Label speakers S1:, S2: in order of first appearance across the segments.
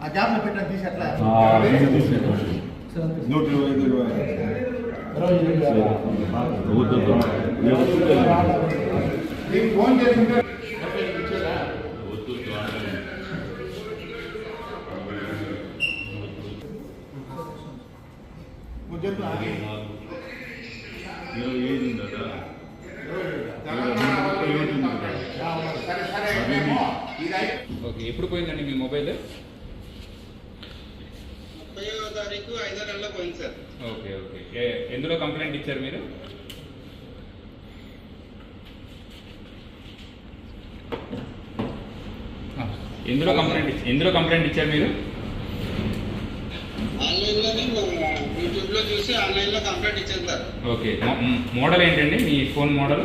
S1: ఆ గ్యాప్లో పెట్టిన తీసి ఎట్లా
S2: నూట ఇరవై ఐదు ఇరవై
S1: నీకు ఫోన్ చేసింటే నువ్వు చెప్పు
S2: ఇరవై ఐదు ఉందట
S1: సరే సరే మేము ఇది అయి-
S3: ఓకే ఎప్పుడు పోయిందండి మీ మొబైల్?
S4: తారీఖు ఐదో నెలలో పోయింది సార్.
S3: Okay okay. ఎందులో కంప్లైంట్ ఇచ్చారు మీరు? ఎందులో కంప్లైంట్ ఇచ్చారు ఎందులో కంప్లైంట్ ఇచ్చారు మీరు?
S4: యూట్యూబ్లో చూసి ఆన్లైన్లో కంప్లైంట్ ఇచ్చాను సార్.
S3: ఓకే మోడల్ ఏంటండి మీ ఫోన్ మోడల్?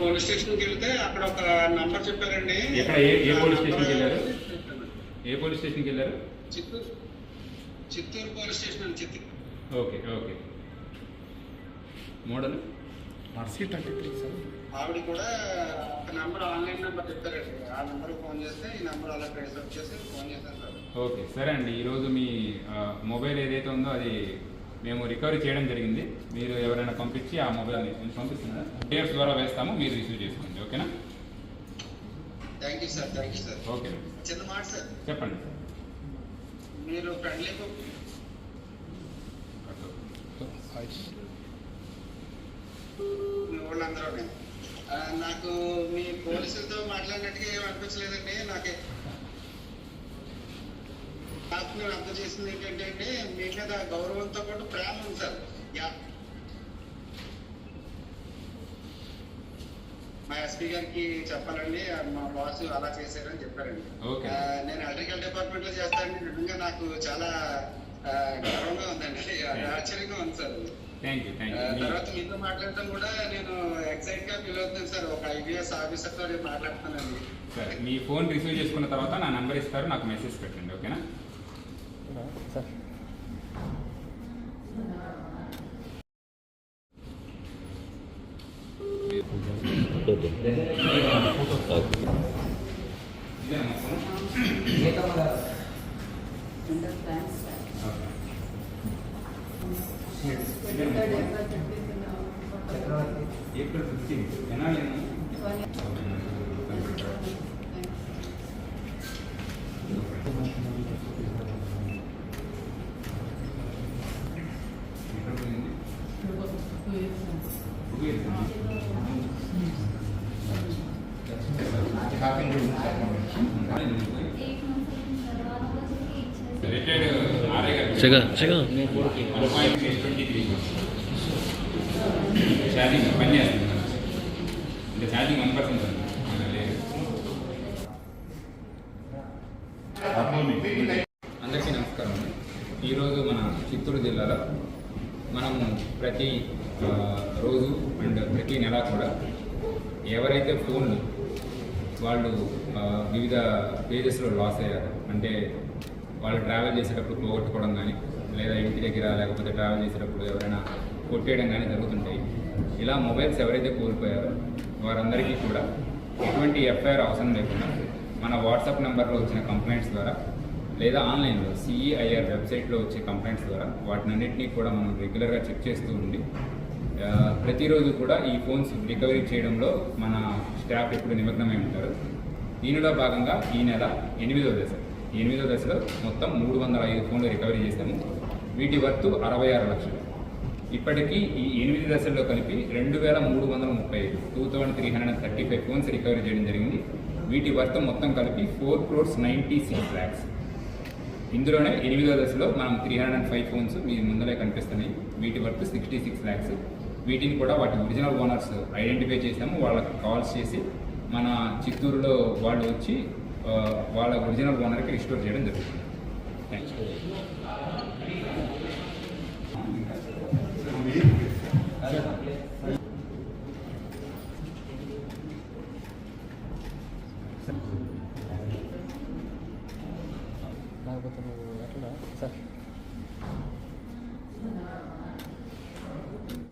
S4: పోలీస్ స్టేషన్కి వెళ్తే అక్కడ ఒక నంబర్ చెప్పారండి.
S3: ఎక్కడ? ఏ- ఏ పోలీస్ స్టేషన్కి వెళ్ళారు? ఏ పోలీస్ స్టేషన్కి వెళ్ళారు?
S4: చిత్తూరు. చిత్తూరు పోలీస్ స్టేషన్ అండి చిత్తూరు.
S3: Okay okay. మోడల్?
S4: ఆవిడ కూడా ఒక నంబర్ ఆన్లైన్ నంబర్ చెప్పారండి. ఆ నంబర్ ఫోన్ చేస్తే ఈ నంబర్ అలా ట్రేస్ అప్ చేసి ఫోన్ చేశాను సార్.
S3: ఓకే సరే అండి. ఈరోజు మీ మొబైల్ ఏదైతే ఉందో అది మేము రికవరీ చేయడం జరిగింది. మీరు ఎవరైనా పంపించి ఆ మొబైల్ని నేను పంపిస్తున్నారా డిఎఫ్ ద్వారా వేస్తాము మీరు రిసీవ్ చేసుకోండి. ఓకేనా?
S4: Thank you sir thank you sir
S3: okay
S4: చిన్న మాట సార్
S3: చెప్పండి.
S4: మీరు ఫ్రెండ్లీ వాళ్ళందరూ నాకు మీ పోలీసులతో మాట్లాడినట్టుగా ఏం అనిపించలేదండి. నాకు నేను అర్థం చేసింది ఏంటంటే మీ మీద గౌరవంతో పాటు ప్రేమ ఉంది సార్. మా ఎస్పీ గారికి చెప్పాలండి మా బాస్ అలా చేశారని చెప్పారండి. నేను ఎలక్ట్రికల్ డిపార్ట్మెంట్లో చేస్తానండి నిజంగా నాకు చాలా గర్వంగా ఉందండి. ఆశ్చర్యంగా ఉంది సార్. తర్వాత మీతో మాట్లాడటం కూడా నేను ఎక్సైట్గా ఫీల్ అవుతున్నాను సార్. ఒక ఐబీఎస్ ఆఫీసర్తో నేను మాట్లాడుతున్నానండి.
S3: సరే మీ ఫోన్ రిసీవ్ చేసుకున్న తర్వాత నా నెంబర్ ఇస్తారు నాకు మెసేజ్ పెట్టండి ఓకేనా? ఇదేనా ఫోన్? ఓకే. ఏప్రిల్ ఫిఫ్టీన్ ఎనాలి రిటైర్డ్ ఛార్జింగ్ పని చేస్తుంది అంటే ఛార్జింగ్ వన్ పర్సెంట్ అందరికీ నమస్కారం. ఈరోజు మన చిత్తూరు జిల్లాలో మనము ప్రతి రోజు అండ్ ప్రతి నెల కూడా ఎవరైతే ఫోన్లు వాళ్ళు వివిధ పేజెస్లో లాస్ అయ్యారు అంటే వాళ్ళు ట్రావెల్ చేసేటప్పుడు పోగొట్టుకోవడం కానీ లేదా ఇంటి దగ్గర లేకపోతే ట్రావెల్ చేసేటప్పుడు ఎవరైనా కొట్టేయడం కానీ జరుగుతుంటాయి. ఇలా మొబైల్స్ ఎవరైతే కోల్పోయారో వారందరికీ కూడా ఎటువంటి ఎఫ్ఐఆర్ అవసరం లేకుండా మన వాట్సాప్ నెంబర్లో వచ్చిన కంప్లైంట్స్ ద్వారా లేదా ఆన్లైన్లో సిఈఐఆర్ వెబ్సైట్లో వచ్చే కంప్లైంట్స్ ద్వారా వాటినన్నింటినీ కూడా మనం రెగ్యులర్గా చెక్ చేస్తూ ఉండి ప్రతిరోజు కూడా ఈ ఫోన్స్ రికవరీ చేయడంలో మన స్టాఫ్ ఎప్పుడు నిమగ్నమై ఉంటారు. దీనిలో భాగంగా ఈ నెల ఎనిమిదో దశ ఎనిమిదో దశలో మొత్తం మూడు వందల ఐదు ఫోన్లు రికవరీ చేశాము. వీటి వర్తు అరవై ఆరు లక్షలు. ఇప్పటికీ ఈ ఎనిమిది దశల్లో కలిపి రెండు వేల మూడు వందల ముప్పై ఐదు two thousand three hundred thirty five phones recovery చేయడం జరిగింది. వీటి వర్త్ మొత్తం కలిపి four crores ninety six lakhs. ఇందులోనే ఎనిమిదో దశలో మనం three hundred and five phones మీ ముందరే కనిపిస్తున్నాయి. వీటి వర్త్ సిక్స్టీ సిక్స్ ల్యాక్స్ వీటిని కూడా వాటి ఒరిజినల్ ఓనర్స్ ఐడెంటిఫై చేసాము వాళ్ళకి కాల్స్ చేసి మన చిత్తూరులో వాళ్ళు వచ్చి వాళ్ళ ఒరిజినల్ ఓనర్కి రిస్టోర్ చేయడం జరుగుతుంది. థ్యాంక్స్
S1: యూ కాకపోతే నువ్వు ఎట్లా? సార్.